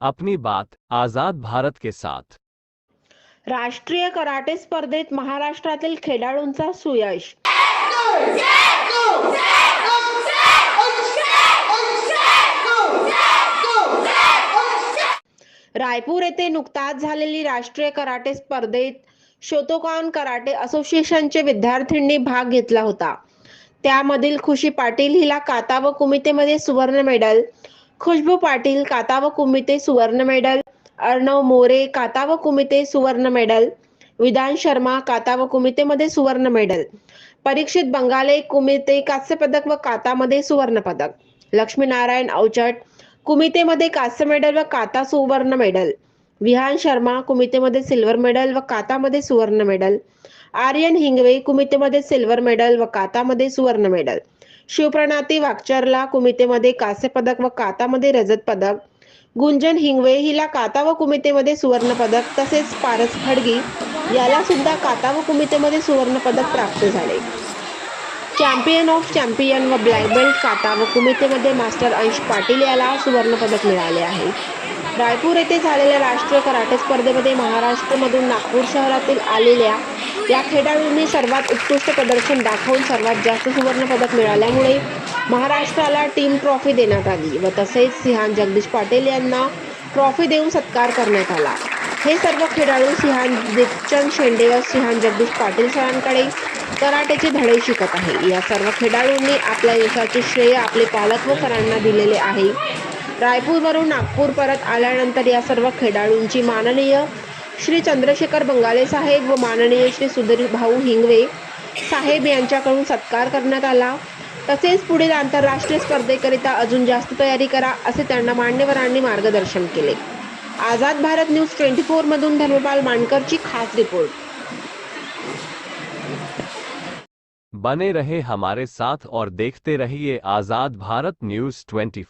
अपनी बात आजाद भारत के साथ। राष्ट्रीय कराटे स्पर्धेत महाराष्ट्रातील खेळाडूंचा सुयश। रायपूर येथे नुकताच झालेली राष्ट्रीय कराटे स्पर्धेत शोतोकान कराटे असोसिएशनचे विद्यार्थ्यांनी भाग घेतला होता। त्यामधील खुशी पाटील हिला काता व कुमितेमध्ये सुवर्ण मेडल खुशबू पाटील काता व कुमिते सुवर्ण मेडल अर्णव मोरे काता व कुमिते सुवर्ण मेडल विधान शर्मा काता व कुमितेमध्ये सुवर्ण मेडल परीक्षित बंगाले कुमिते कांस्य पदक व कातामध्ये सुवर्ण पदक लक्ष्मीनारायण अवचट कुमितेमध्ये कांस्य मेडल व काता सुवर्ण मेडल विहान शर्मा कुमितेमध्ये सिल्वर मेडल व कातामध्ये सुवर्ण मेडल आर्यन हिंगवे कुमितेमध्ये सिल्वर मेडल व कातामध्ये सुवर्ण मेडल. शिवप्रणाती वागचरला कुमितेमध्ये कांस्य पदक व कातामध्ये रजत पदक. गुंजन हिंगवे हिला काता व कुमितेमध्ये सुवर्ण पदक तसेच पारस खडगी याला सुद्धा काता व कुमितेमध्ये सुवर्ण पदक प्राप्त झाले. चॅम्पियन ऑफ चॅम्पियन व ब्लॅक बेल्ट काता व कुमितेमध्ये मास्टर अंश पाटील याला सुवर्ण पदक मिळाले आहे. रायपूर येथे झालेल्या राष्ट्रीय कराटे स्पर्धेमध्ये महाराष्ट्रमधून नागपूर शहरातील आलेल्या या खेळाडूंनी सर्वात उत्कृष्ट प्रदर्शन दाखवून सर्वात जास्त सुवर्ण पदक मिळाल्यामुळे महाराष्ट्राला टीम ट्रॉफी देण्यात आली व तसेच सिहान जगदीश पाटील यांना ट्रॉफी देऊन सत्कार करण्यात आला. हे सर्व खेळाडू सिहान दीपचंद शेंडे व सिहान जगदीश पाटील सरांकडे कराटेचे धडे शिकत आहे. या सर्व खेळाडूंनी आपल्या यशाचे श्रेय आपले पालक व सरांना दिलेले आहे. रायपूरवरून नागपूर परत आल्यानंतर या सर्व खेळाडूंची माननीय श्री चंद्रशेखर बंगाले साहेब व माननीय श्री सुधीर भाऊ हिंगवे साहेब यांच्याकडून सत्कार करण्यात आला. तसेच पुढील आंतरराष्ट्रीय स्पर्धेकरिता अजून जास्त तयारी करा असे त्यांना मान्यवरांनी मार्गदर्शन केले. Azad Bharat news twenty four मधून धर्मपाल मानकरची खास रिपोर्ट. बने रहे हमारे साथ और देखते रहिए आजाद भारत न्यूज 24